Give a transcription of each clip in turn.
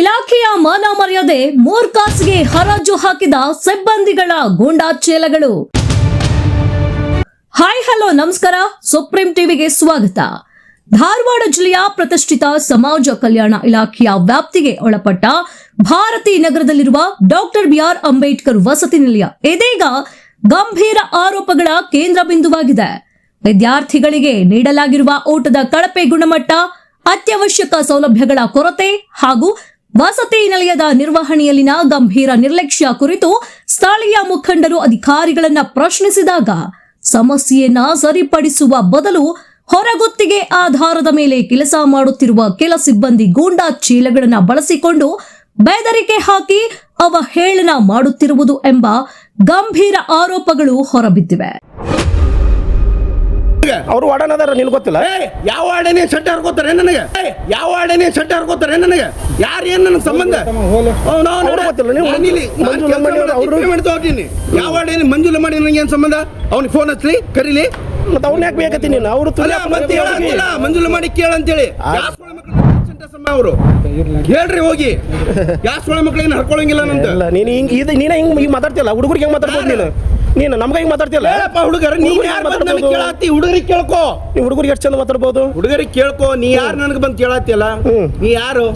ಇಲಾಖೆಯ ಮಾನ ಮರ್ಯಾದೆ ಮೂರ್ಖಾಸ್ಗೆ ಹರಾಜು ಹಾಕಿದ ಸಿಬ್ಬಂದಿಗಳ ಗೂಂಡಾಚೇಲಗಳು ಹಾಯ್, ಹಲೋ, ನಮಸ್ಕಾರ. ಸುಪ್ರೀಂ ಟಿವಿಗೆ ಸ್ವಾಗತ. ಧಾರವಾಡ ಜಿಲ್ಲೆಯ ಪ್ರತಿಷ್ಠಿತ ಸಮಾಜ ಕಲ್ಯಾಣ ಇಲಾಖೆಯ ವ್ಯಾಪ್ತಿಗೆ ಒಳಪಟ್ಟ ಭಾರತಿ ನಗರದಲ್ಲಿರುವ ಡಾಕ್ಟರ್ ಬಿಆರ್ ಅಂಬೇಡ್ಕರ್ ವಸತಿ ನಿಲಯ. ಇದೀಗ ಗಂಭೀರ ಆರೋಪಗಳ ಕೇಂದ್ರ ಬಿಂದುವಾಗಿದೆ. ವಿದ್ಯಾರ್ಥಿಗಳಿಗೆ ನೀಡಲಾಗಿರುವ ಊಟದ ಕಳಪೆ ಗುಣಮಟ್ಟ, ಅತ್ಯವಶ್ಯಕ ಸೌಲಭ್ಯಗಳ ಕೊರತೆ ಹಾಗೂ ವಸತಿ ನಿಲಯದ ನಿರ್ವಹಣೆಯಲ್ಲಿನ ಗಂಭೀರ ನಿರ್ಲಕ್ಷ್ಯ ಕುರಿತು ಸ್ಥಳೀಯ ಮುಖಂಡರು ಅಧಿಕಾರಿಗಳನ್ನ ಪ್ರಶ್ನಿಸಿದಾಗ ಸಮಸ್ಯೆಯನ್ನ ಸರಿಪಡಿಸುವ ಬದಲು ಹೊರಗುತ್ತಿಗೆ ಆಧಾರದ ಮೇಲೆ ಕೆಲಸ ಮಾಡುತ್ತಿರುವ ಕೆಲ ಸಿಬ್ಬಂದಿ ಗೂಂಡಾ ಚೀಲಗಳನ್ನು ಬಳಸಿಕೊಂಡು ಬೆದರಿಕೆ ಹಾಕಿ ಅವಹೇಳನ ಮಾಡುತ್ತಿರುವುದು ಎಂಬ ಗಂಭೀರ ಆರೋಪಗಳು ಹೊರಬಿದ್ದಿವೆ. ಅವ್ರು ವಾರ್ಡನ್ ಅದಾರ ನಿನ್ ಗೊತ್ತಿಲ್ಲ? ಏ, ಯಾವ ವಾರ್ಡನೇ ಸೆಟ್ ಹರ್ಕೋತಾರೆ ನನಗೆ? ಏ, ಯಾವ ವಾರ್ಡನೇ ಸೆಟ್ ಹರ್ಕೋತಾರೆ ನನಗೆ? ಯಾರು ಏನ್ ನನಗೆ ಸಂಬಂಧ? ಗೊತ್ತಿಲ್ಲ, ನೀವು. ಯಾವ ವಾರ್ಡನೇ ಮಂಜುಳ ಮಾಡಿ ನನಗೆ ಏನ್ ಸಂಬಂಧ? ಅವ್ನಿಗೆ ಫೋನ್ ಹಚ್ಚಿ ಕರೀಲಿ. ಮತ್ತೆ ಅವ್ನ ಯಾಕೆ ಬೇಕತ್ತಿ ನೀನು? ಅವರು ಮಂಜುಳ ಮಾಡಿ ಕೇಳಂತೇಳಿ ಅವರು? ಹೇಳ್ರಿ ಹೋಗಿ. ಯಾವ ಮಕ್ಳೇನು ಹರ್ಕೊಳಂಗಿಲ್ಲ ನಂತ ಇಲ್ಲ ನೀನು ಹಿಂಗ್ ಇದು ನೀನ ಹಿಂಗ್ ಹಿಂಗ್ ಮಾತಾಡ್ತಿಲ್ಲ ಹುಡುಗರಿಗೆ ಹೆಂಗ್ ಮಾತಾಡ್ಬೋದು ನೀನು? ನೀನು ನಮ್ಗೆ ಹಿಂಗ್ ಮಾತಾಡ್ತಿಲ್ಲ ಹುಡುಗರ ನೀ ಯಾರು ಬಂದು? ಕೇಳತ್ತಿ? ಹುಡುಗರಿಗೆ ಕೇಳ್ಕೋ. ನೀವು ಹುಡುಗರಿಗೆ ಎಷ್ಟು ಚಂದ ಮಾತಾಡ್ಬೋದು? ಹುಡುಗರಿಗೆ ಕೇಳ್ಕೋ ನೀ ಯಾರು ನನಗೆ ಬಂದು ಕೇಳತ್ತಿಲ್ಲ ನೀ ಯಾರು?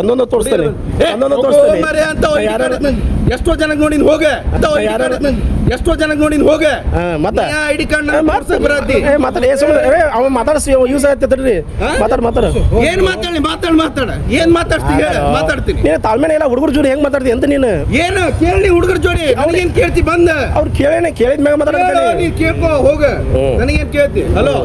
ಒಂದೊಂದು ತೋರಿಸ್ತೇನೆ. ಒಂದೊಂದು ತೋರಿಸ್ತೇನೆ. ಎಷ್ಟೋ ಜನಕ್ಕೆ ನೋಡಿನ ಹೋಗೆ. ಎಷ್ಟೋ ಜನಕ್ಕೆ ನೋಡಿನ ಹೋಗೆ. ಹಾ ಮತ್ತೆ? ಐ ಡಿ ಕಾರ್ಡ್ ಮಾಡ್ಸ ಮಾತಾಡ್- ಬರತ್ತಿ. ಏ ಮಾತಾಡ ಅವ ಮಾತಾಡ್ಸಿ ಯೂಸ್ ಆಯ್ತದ್ರಿ ಹಾ? ಮಾತಾಡ್ ಮಾತಾಡ. ಏನ್ ಮಾತಾಡಿ ಮಾತಾಡ ಮಾತಾಡ. ಏನ್ ಮಾತಾಡ್ತೀನಿ ಹೇಳ ಮಾತಾಡ್ತೀನಿ. ನೀನು ತಾಳ್ಮೆನೇ ಇಲ್ಲ ಹುಡುಗರ ಜೋಡಿ ಹೆಂಗ್ ಮಾತಾಡ್ತಿ ಅಂತ ನೀನು? ಏನು? ಕೇಳಿ ಹುಡುಗರ ಜೋಡಿ. ಅವ್ನಿಗೇನ್ ಕೇಳ್ತಿ ಬಂದ? ಅವ್ರು ಕೇಳೇನೆ ಕೇಳಿದ ಮ್ಯಾಗ ಮಾತಾಡ ಮಾತಾಡ್ತಾನೆ ನೀನ್ ಕೇಳ್ಕೋ ಹೋಗ. ನನಗೇನ್ ಕೇಳ್ತಿ? ಹಲೋ?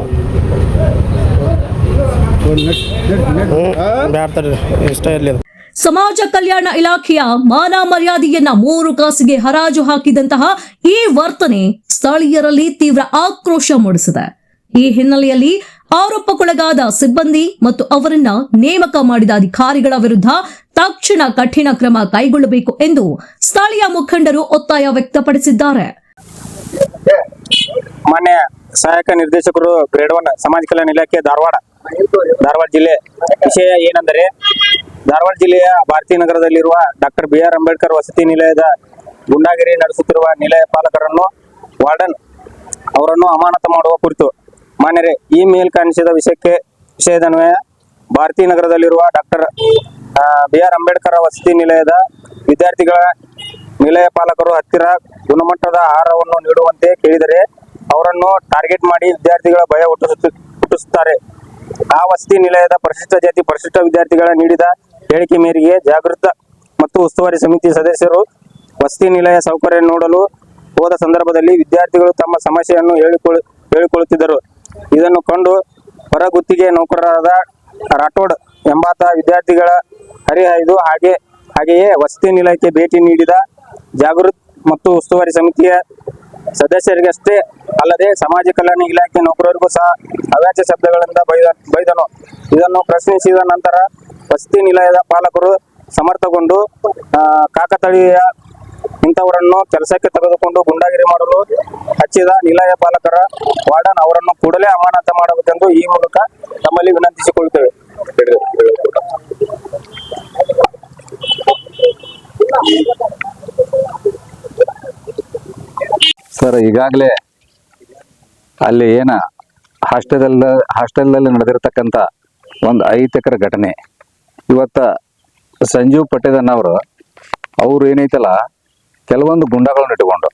ಬ್ಯಾಡ್ತಾರ್ರಿ ಇಷ್ಟ ಇರ್ಲಿ. ಸಮಾಜ ಕಲ್ಯಾಣ ಇಲಾಖೆಯ ಮಾನ ಮರ್ಯಾದೆಯನ್ನ ಮೂರು ಕಾಸಿಗೆ ಹರಾಜು ಹಾಕಿದಂತಹ ಈ ವರ್ತನೆ ಸ್ಥಳೀಯರಲ್ಲಿ ತೀವ್ರ ಆಕ್ರೋಶ ಮೂಡಿಸಿದೆ. ಈ ಹಿನ್ನೆಲೆಯಲ್ಲಿ ಆರೋಪಕ್ಕೊಳಗಾದ ಸಿಬ್ಬಂದಿ ಮತ್ತು ಅವರನ್ನ ನೇಮಕ ಮಾಡಿದ ಅಧಿಕಾರಿಗಳ ವಿರುದ್ಧ ತಕ್ಷಣ ಕಠಿಣ ಕ್ರಮ ಕೈಗೊಳ್ಳಬೇಕು ಎಂದು ಸ್ಥಳೀಯ ಮುಖಂಡರು ಒತ್ತಾಯ ವ್ಯಕ್ತಪಡಿಸಿದ್ದಾರೆ. ಮಾನ್ಯ ಸಹಾಯಕ ನಿರ್ದೇಶಕರು ಗ್ರೇಡ್ ಒನ್ ಸಮಾಜ ಕಲ್ಯಾಣ ಇಲಾಖೆ ಧಾರವಾಡ ಧಾರವಾಡ ಜಿಲ್ಲೆ. ವಿಷಯ ಏನೆಂದರೆ ಧಾರವಾಡ ಜಿಲ್ಲೆಯ ಭಾರತೀ ನಗರದಲ್ಲಿರುವ ಡಾಕ್ಟರ್ ಬಿ ಆರ್ ಅಂಬೇಡ್ಕರ್ ವಸತಿ ನಿಲಯದ ಗುಂಡಾಗಿರಿ ನಡೆಸುತ್ತಿರುವ ನಿಲಯ ಪಾಲಕರನ್ನು ವಾರ್ಡನ್ ಅವರನ್ನು ಅಮಾನತು ಮಾಡುವ ಕುರಿತು ಮಾನ್ಯರೇ, ಈ ಮೇಲ್ಕಾಣಿಸಿದ ವಿಷಯಕ್ಕೆ ವಿಷಯದನ್ವಯ ಭಾರತೀ ನಗರದಲ್ಲಿರುವ ಡಾಕ್ಟರ್ ಬಿ ಆರ್ ಅಂಬೇಡ್ಕರ್ ವಸತಿ ನಿಲಯದ ವಿದ್ಯಾರ್ಥಿಗಳ ನಿಲಯ ಪಾಲಕರು ಹತ್ತಿರ ಗುಣಮಟ್ಟದ ಆಹಾರವನ್ನು ನೀಡುವಂತೆ ಕೇಳಿದರೆ ಅವರನ್ನು ಟಾರ್ಗೆಟ್ ಮಾಡಿ ವಿದ್ಯಾರ್ಥಿಗಳ ಭಯ ಹುಟ್ಟಿಸುತ್ತ ಹುಟ್ಟಿಸುತ್ತಾರೆ. ಆ ವಸತಿ ನಿಲಯದ ಪರಿಶಿಷ್ಟ ಜಾತಿ ಪರಿಶಿಷ್ಟ ವಿದ್ಯಾರ್ಥಿಗಳ ನೀಡಿದ ಹೇಳಿಕೆ ಮೇರೆಗೆ ಜಾಗೃತ ಮತ್ತು ಉಸ್ತುವಾರಿ ಸಮಿತಿ ಸದಸ್ಯರು ವಸತಿ ನಿಲಯ ಸೌಕರ್ಯ ನೋಡಲು ಹೋದ ಸಂದರ್ಭದಲ್ಲಿ ವಿದ್ಯಾರ್ಥಿಗಳು ತಮ್ಮ ಸಮಸ್ಯೆಯನ್ನು ಹೇಳಿಕೊಳ್ಳ ಹೇಳಿಕೊಳ್ಳುತ್ತಿದ್ದರು. ಇದನ್ನು ಕಂಡು ಹೊರಗುತ್ತಿಗೆ ನೌಕರರಾದ ರಾಠೋಡ್ ಎಂಬಾತ ವಿದ್ಯಾರ್ಥಿಗಳ ಹರಿಹಾಯ್ದು ಹಾಗೆ, ಹಾಗೆಯೇ ವಸತಿ ನಿಲಯಕ್ಕೆ ಭೇಟಿ ನೀಡಿದ ಜಾಗೃತ್ ಮತ್ತು ಉಸ್ತುವಾರಿ ಸಮಿತಿಯ ಸದಸ್ಯರಿಗಷ್ಟೇ ಅಲ್ಲದೆ ಸಮಾಜ ಕಲ್ಯಾಣ ಇಲಾಖೆ ನೌಕರರಿಗೂ ಸಹ ಅವ್ಯಾಚ ಶಬ್ದಗಳಿಂದ ಬೈದ, ಬೈದನು. ಇದನ್ನು ಪ್ರಶ್ನಿಸಿದ ನಂತರ ವಸತಿ ನಿಲಯದ ಪಾಲಕರು ಸಮರ್ಥಗೊಂಡು ಕಾಕತಳಿಯ ಇಂಥವರನ್ನು ಕೆಲಸಕ್ಕೆ ತೆಗೆದುಕೊಂಡು ಗುಂಡಾಗಿರಿ ಮಾಡಲು ಹಚ್ಚಿದ ನಿಲಯ ಪಾಲಕರ ವಾರ್ಡನ್ ಅವರನ್ನು ಕೂಡಲೇ ಅಮಾನತ ಮಾಡಬೇಕೆಂದು ಈ ಮೂಲಕ ತಮ್ಮಲ್ಲಿ ವಿನಂತಿಸಿಕೊಳ್ಳುತ್ತೇವೆ ಸರ್, ಈಗಾಗಲೇ ಅಲ್ಲಿ ಏನ ಹಾಸ್ಟೆಲ್ ಹಾಸ್ಟೆಲ್ನಲ್ಲಿ ನಡೆದಿರತಕ್ಕಂಥ ಒಂದು ಐತಕರ ಘಟನೆ. ಇವತ್ತ ಸಂಜೀವ್ ಪಟ್ಟೇದನ್ನವರು ಅವ್ರು ಏನೈತಲ್ಲ, ಕೆಲವೊಂದು ಗುಂಡಗಳನ್ನು ಇಟ್ಕೊಂಡು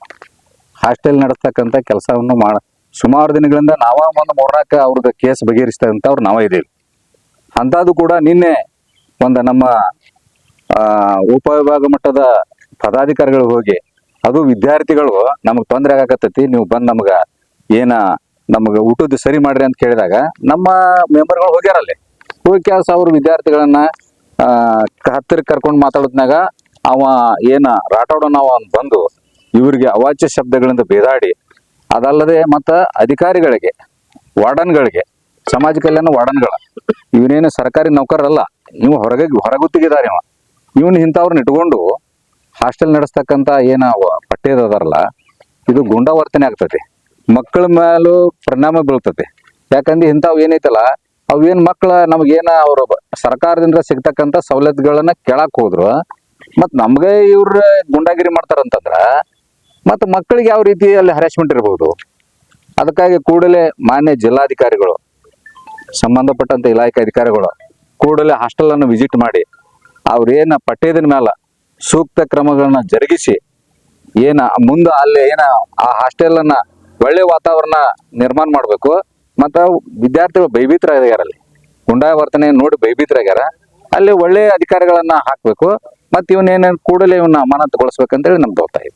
ಹಾಸ್ಟೆಲ್ ನಡೆಸ್ತಕ್ಕಂಥ ಕೆಲಸವನ್ನು ಮಾಡ, ಸುಮಾರು ದಿನಗಳಿಂದ ನಾವ ಒಂದು ಮೂರ್ನಾಲ್ಕು ಅವ್ರದ್ದು ಕೇಸ್ ಬಗೆಹರಿಸ್ತಂಥವ್ರು ನಾವೇ ಇದ್ದೀವಿ ಅಂಥದ್ದು ಕೂಡ ನಿನ್ನೆ ಒಂದು ನಮ್ಮ ಉಪವಿಭಾಗ ಮಟ್ಟದ ಪದಾಧಿಕಾರಿಗಳು ಹೋಗಿ, ಅದು ವಿದ್ಯಾರ್ಥಿಗಳು ನಮಗೆ ತೊಂದರೆ ಆಗಕತ್ತೈತಿ, ನೀವು ಬಂದು ನಮ್ಗೆ ಏನ ನಮಗೆ ಊಟದ್ದು ಸರಿ ಮಾಡ್ರಿ ಅಂತ ಕೇಳಿದಾಗ ನಮ್ಮ ಮೆಂಬರ್ಗಳು ಹೋಗ್ಯಾರಲ್ಲಿ. ಹೋಗಿ ಕೆಲಸ ಅವ್ರ ವಿದ್ಯಾರ್ಥಿಗಳನ್ನ ಹತ್ತಿರಕ್ಕೆ ಕರ್ಕೊಂಡು ಮಾತಾಡೋದ್ನಾಗ ಅವ ಏನ ರಾಟಾಡೋನವ ಅವನ್ ಬಂದು ಇವರಿಗೆ ಅವಾಚ್ಯ ಶಬ್ದಗಳಿಂದ ಬೇದಾಡಿ, ಅದಲ್ಲದೆ ಮತ್ತ ಅಧಿಕಾರಿಗಳಿಗೆ, ವಾರ್ಡನ್ಗಳಿಗೆ, ಸಮಾಜ ಕಲ್ಯಾಣ ವಾರ್ಡನ್ಗಳ, ಇವನೇನು ಸರ್ಕಾರಿ ನೌಕರರಲ್ಲ, ನೀವು ಹೊರಗೆ ಹೊರಗುತ್ತಿಗಿದ್ದಾರೆ ಇವ. ಇವನ್ ಇಂಥವ್ರನ್ನ ಇಟ್ಕೊಂಡು ಹಾಸ್ಟೆಲ್ ನಡೆಸ್ತಕ್ಕಂಥ ಏನ ವ- ಪಠ್ಯದ ಅದಾರಲ್ಲ ಇದು ಗುಂಡಾವರ್ತನೆ ಆಗ್ತತಿ ಮಕ್ಕಳ ಮೇಲೂ ಪರಿಣಾಮ ಬೀಳ್ತತಿ ಯಾಕಂದ್ರೆ ಇಂಥವು ಏನೈತಲ್ಲ ಅವೇನ್ ಮಕ್ಳ ನಮ್ಗೇನ ಅವ್ರ ಸರ್ಕಾರದಿಂದ ಸಿಗ್ತಕ್ಕಂತ ಸವಲತ್ತುಗಳನ್ನ ಕೇಳಕ್ ಹೋದ್ರು. ಮತ್ ನಮ್ಗೆ ಇವ್ರ ಗುಂಡಾಗಿರಿ ಮಾಡ್ತಾರಂತಂದ್ರ ಮತ್ ಮಕ್ಕಳಿಗೆ ಯಾವ ರೀತಿ ಅಲ್ಲಿ ಹರಾಸ್ಮೆಂಟ್ ಇರಬಹುದು ಅದಕ್ಕಾಗಿ ಕೂಡಲೇ ಮಾನ್ಯ ಜಿಲ್ಲಾಧಿಕಾರಿಗಳು, ಸಂಬಂಧಪಟ್ಟಂತ ಇಲಾಖೆ ಅಧಿಕಾರಿಗಳು ಕೂಡಲೇ ಹಾಸ್ಟೆಲ್ ಅನ್ನು ವಿಸಿಟ್ ಮಾಡಿ ಅವ್ರೇನ ಪಠ್ಯದ ಮೇಲೆ ಸೂಕ್ತ ಕ್ರಮಗಳನ್ನ ಜರುಗಿಸಿ ಏನ ಮುಂದೆ ಅಲ್ಲಿ ಏನ ಆ ಹಾಸ್ಟೆಲ್ ಅನ್ನ ಒಳ್ಳೆ ವಾತಾವರಣ ನಿರ್ಮಾಣ ಮಾಡ್ಬೇಕು. ಮತ್ತ ವಿದ್ಯಾರ್ಥಿಗಳು ಭಯಭೀತರಾಗ್ಯಾರ ಅಲ್ಲಿ. ಗುಂಡಾ ವರ್ತನೆ ನೋಡಿ ಭಯಭೀತರಾಗ್ಯಾರ ಅಲ್ಲಿ ಒಳ್ಳೆ ಅಧಿಕಾರಿಗಳನ್ನ ಹಾಕ್ಬೇಕು ಮತ್ತೆ ಇವನೇನೇನು ಕೂಡಲೇ ಇವನ್ನ ಅಮಾನತುಗೊಳಿಸ್ಬೇಕಂತೇಳಿ ನಮ್ದು ಒತ್ತಾಯ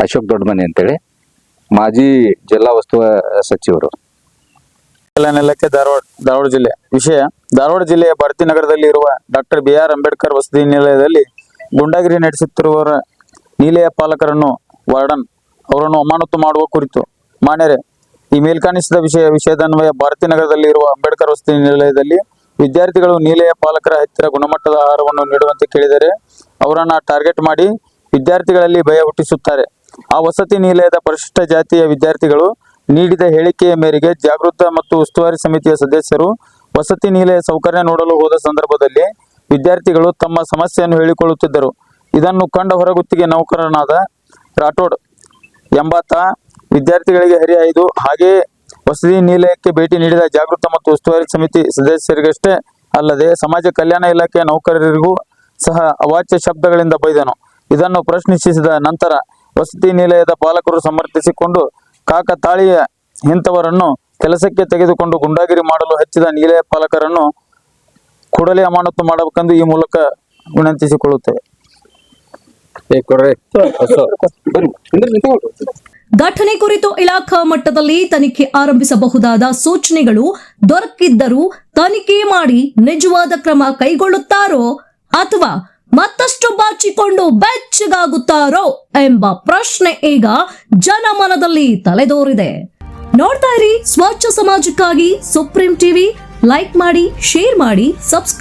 ಅಶೋಕ್ ದೊಡ್ಡಮನಿ ಅಂತೇಳಿ ಮಾಜಿ ಜಿಲ್ಲಾ ಉಸ್ತುವಾರಿ ಸಚಿವರು. ನೆಲಕ್ಕೆ ಧಾರವಾಡ ಧಾರವಾಡ ಜಿಲ್ಲೆ. ವಿಷಯ ಧಾರವಾಡ ಜಿಲ್ಲೆಯ ಭಾರತಿ ನಗರದಲ್ಲಿ ಇರುವ ಡಾಕ್ಟರ್ ಬಿ ಆರ್ ಅಂಬೇಡ್ಕರ್ ವಸತಿ ನಿಲಯದಲ್ಲಿ ಗುಂಡಾಗಿರಿ ನಡೆಸುತ್ತಿರುವವರ ನಿಲಯ ಪಾಲಕರನ್ನು ವಾರ್ಡನ್ ಅವರನ್ನು ಅಮಾನತು ಮಾಡುವ ಕುರಿತು ಮಾನ್ಯರೇ ಈ ಮೇಲ್ಕಾಣಿಸಿದ ವಿಷಯ ವಿಷಯದನ್ವಯ ಭಾರತಿ ನಗರದಲ್ಲಿ ಇರುವ ಅಂಬೇಡ್ಕರ್ ವಸತಿ ನಿಲಯದಲ್ಲಿ ವಿದ್ಯಾರ್ಥಿಗಳು ನಿಲಯ ಪಾಲಕರ ಹತ್ತಿರ ಗುಣಮಟ್ಟದ ಆಹಾರವನ್ನು ನೀಡುವಂತೆ ಕೇಳಿದರೆ ಅವರನ್ನ ಟಾರ್ಗೆಟ್ ಮಾಡಿ ವಿದ್ಯಾರ್ಥಿಗಳಲ್ಲಿ ಭಯ ಹುಟ್ಟಿಸುತ್ತಾರೆ. ಆ ವಸತಿ ನಿಲಯದ ಪರಿಶಿಷ್ಟ ಜಾತಿಯ ವಿದ್ಯಾರ್ಥಿಗಳು ನೀಡಿದ ಹೇಳಿಕೆಯ ಮೇರೆಗೆ ಜಾಗೃತ ಮತ್ತು ಉಸ್ತುವಾರಿ ಸಮಿತಿಯ ಸದಸ್ಯರು ವಸತಿ ನಿಲಯ ಸೌಕರ್ಯ ನೋಡಲು ಹೋದ ಸಂದರ್ಭದಲ್ಲಿ ವಿದ್ಯಾರ್ಥಿಗಳು ತಮ್ಮ ಸಮಸ್ಯೆಯನ್ನು ಹೇಳಿಕೊಳ್ಳುತ್ತಿದ್ದರು. ಇದನ್ನು ಕಂಡ ಹೊರಗುತ್ತಿಗೆ ನೌಕರನಾದ ರಾಠೋಡ್ ಎಂಬಾತ ವಿದ್ಯಾರ್ಥಿಗಳಿಗೆ ಹರಿಹಾಯ್ದು ಹಾಗೆಯೇ ವಸತಿ ನಿಲಯಕ್ಕೆ ಭೇಟಿ ನೀಡಿದ ಜಾಗೃತ ಮತ್ತು ಉಸ್ತುವಾರಿ ಸಮಿತಿ ಸದಸ್ಯರಿಗಷ್ಟೇ ಅಲ್ಲದೆ ಸಮಾಜ ಕಲ್ಯಾಣ ಇಲಾಖೆಯ ನೌಕರರಿಗೂ ಸಹ ಅವಾಚ್ಯ ಶಬ್ದಗಳಿಂದ ಬೈದನು. ಇದನ್ನು ಪ್ರಶ್ನಿಸಿದ ನಂತರ ವಸತಿ ನಿಲಯದ ಪಾಲಕರು ಸಮರ್ಥಿಸಿಕೊಂಡು ಕಾಕತಾಳೀಯ ಇಂಥವರನ್ನು ಕೆಲಸಕ್ಕೆ ತೆಗೆದುಕೊಂಡು ಗುಂಡಾಗಿರಿ ಮಾಡಲು ಹಚ್ಚಿದ ನಿಲಯ ಪಾಲಕರನ್ನು ಕೂಡಲೇ ಅಮಾನತು ಮಾಡಬೇಕೆಂದು ಈ ಮೂಲಕ ವಿನಂತಿಸಿಕೊಳ್ಳುತ್ತೇವೆ. ಘಟನೆ ಕುರಿತು ಇಲಾಖಾ ಮಟ್ಟದಲ್ಲಿ ತನಿಖೆ ಆರಂಭಿಸಬಹುದಾದ ಸೂಚನೆಗಳು ದೊರಕಿದ್ದರೂ ತನಿಖೆ ಮಾಡಿ ನಿಜವಾದ ಕ್ರಮ ಕೈಗೊಳ್ಳುತ್ತಾರೋ ಅಥವಾ ಮತ್ತಷ್ಟು ಬಾಚಿಕೊಂಡು ಬೆಚ್ಚಗಾಗುತ್ತಾರೋ ಎಂಬ ಪ್ರಶ್ನೆ ಈಗ ಜನಮನದಲ್ಲಿ ತಲೆದೋರಿದೆ. ನೋಡ್ತಾ ಇರಿ, ಸ್ವಚ್ಛ ಸಮಾಜಕ್ಕಾಗಿ ಸುಪ್ರೀಂ ಟಿವಿ. ಲೈಕ್ ಮಾಡಿ, ಶೇರ್ ಮಾಡಿ, ಸಬ್ಸ್ಕ್ರೈಬ್